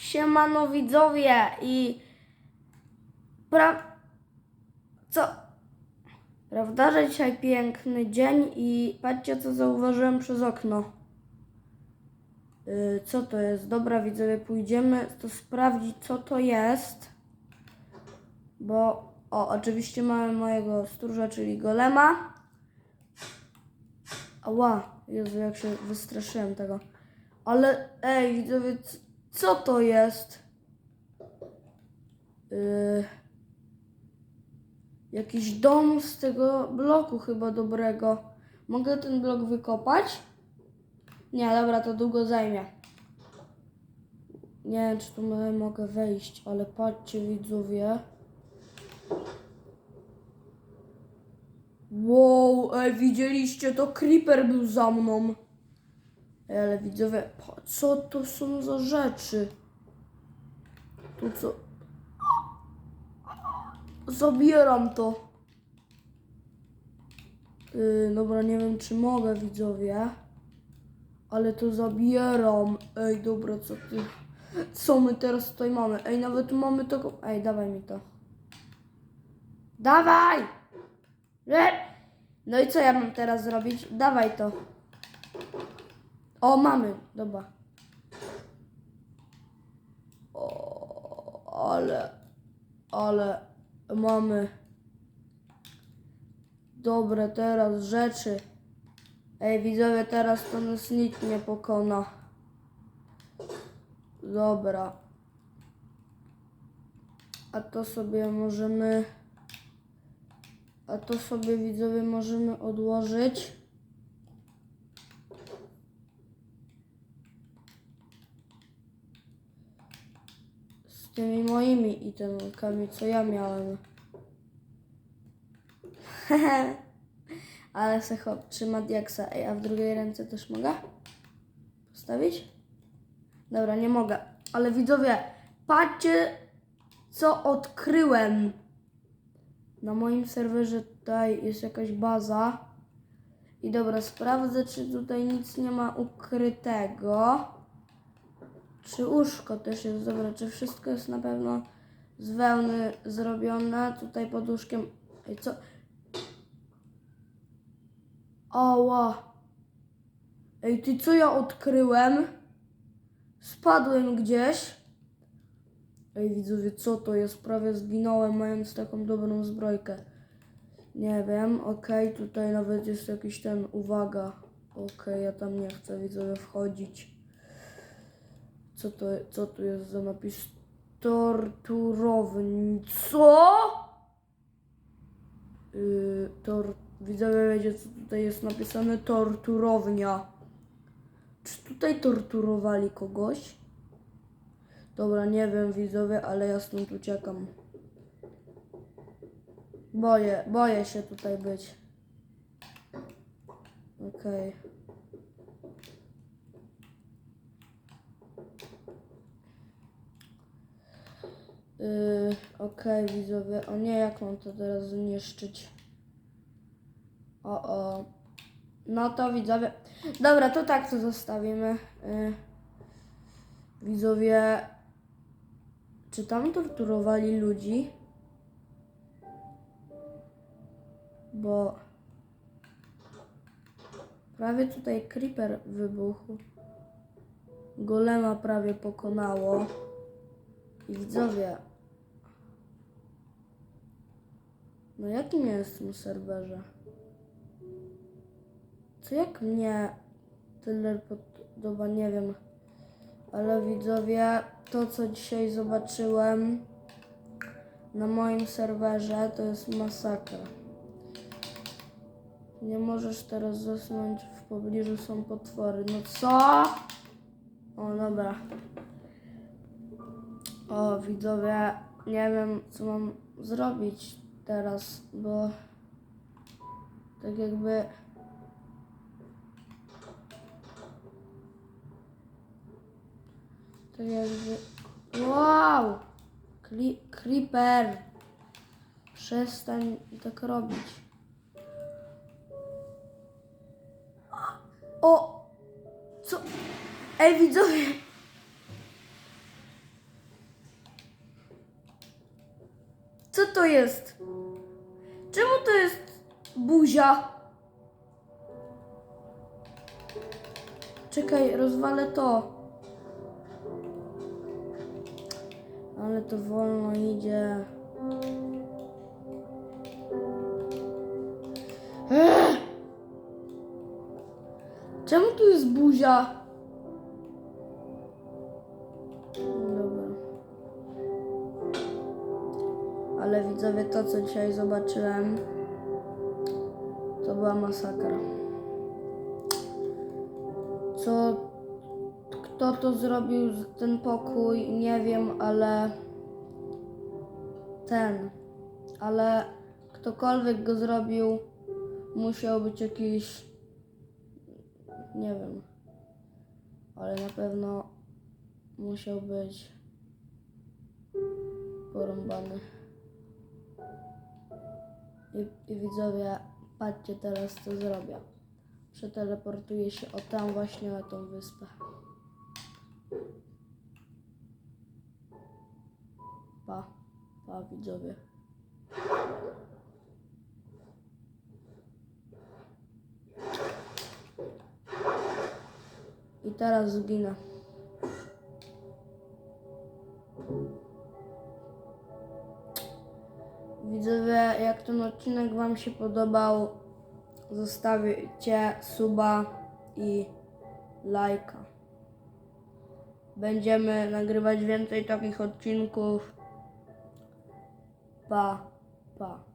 Siemano widzowie i pra... Co? Prawda, że dzisiaj piękny dzień i patrzcie co zauważyłem przez okno. Yy, co to jest? Dobra widzowie, pójdziemy to sprawdzić co to jest. Bo, o, oczywiście mamy mojego stróża, czyli golema. Ała, Jezu, jak się wystraszyłem tego. Ale, ej, widzowie, co to jest? Yy, jakiś dom z tego bloku chyba dobrego. Mogę ten blok wykopać? Nie, dobra, to długo zajmie. Nie wiem, czy tu mo- mogę wejść, ale patrzcie, widzowie. Wow, ej, widzieliście to? Creeper był za mną. Ale widzowie, co to są za rzeczy? Tu co? Zabieram to. Yy, dobra, nie wiem czy mogę, widzowie. Ale to zabieram. Ej, dobra, co ty? Co my teraz tutaj mamy? Ej, nawet mamy tego... Ej, dawaj mi to. Dawaj! No i co ja mam teraz zrobić? Dawaj to. O, mamy. Dobra. O, ale... Ale... Mamy... Dobre teraz rzeczy. Ej, widzowie, teraz to nas nikt nie pokona. Dobra. A to sobie możemy... A to sobie widzowie możemy odłożyć. Z tymi moimi itemkami, co ja miałem. Ale se hop, trzyma diaksa. Ej, a w drugiej ręce też mogę? Postawić? Dobra, nie mogę. Ale widzowie, patrzcie, co odkryłem. Na moim serwerze tutaj jest jakaś baza. I dobra, sprawdzę, czy tutaj nic nie ma ukrytego. Czy łóżko też jest dobra, czy wszystko jest na pewno z wełny zrobione. Tutaj pod łóżkiem. Ej, co? Ała. Ej, ty co ja odkryłem? Spadłem gdzieś. Ej, widzowie, co to jest? Prawie zginąłem, mając taką dobrą zbrojkę. Nie wiem, okej, tutaj nawet jest jakiś ten, uwaga. Okej, ja tam nie chcę, widzowie, wchodzić. Co to, co tu jest za napis? Torturowni. Co? Yy, tor... Widzowie wiecie, co tutaj jest napisane? Torturownia. Czy tutaj torturowali kogoś? Dobra, nie wiem widzowie, ale ja stąd uciekam. Boję, boję się tutaj być. Okej. Yy, Okej, widzowie. O nie, jak mam to teraz zniszczyć? O, o. No to widzowie. Dobra, to tak to zostawimy. Yy. Widzowie, czy tam torturowali ludzi? Bo prawie tutaj creeper wybuchł. Golema prawie pokonało. I widzowie, no jakim ja jestem serwerze? Co jak mnie tyle podoba, nie wiem. Ale widzowie, to co dzisiaj zobaczyłem na moim serwerze to jest masakra. Nie możesz teraz zasnąć, w pobliżu są potwory. No co? O, dobra. O, widzowie, nie wiem co mam zrobić teraz, bo tak jakby tak jakby wow! Kri creeper! Przestań tak robić. O! Co? Ej widzowie! Co to jest? Buzia? Czekaj, rozwalę to. Ale to wolno idzie. Ech! Czemu tu jest buzia? Ale widzowie, to co dzisiaj zobaczyłem, to była masakra. Co, kto to zrobił, ten pokój, nie wiem, ale ten, ale ktokolwiek go zrobił, musiał być jakiś, nie wiem, ale na pewno musiał być porąbany. I, I widzowie, patrzcie teraz co zrobię. Przeteleportuję się o tam właśnie na tą wyspę. Pa, pa widzowie. I teraz zginę. Ten odcinek Wam się podobał, zostawcie suba i lajka. Będziemy nagrywać więcej takich odcinków. Pa, pa.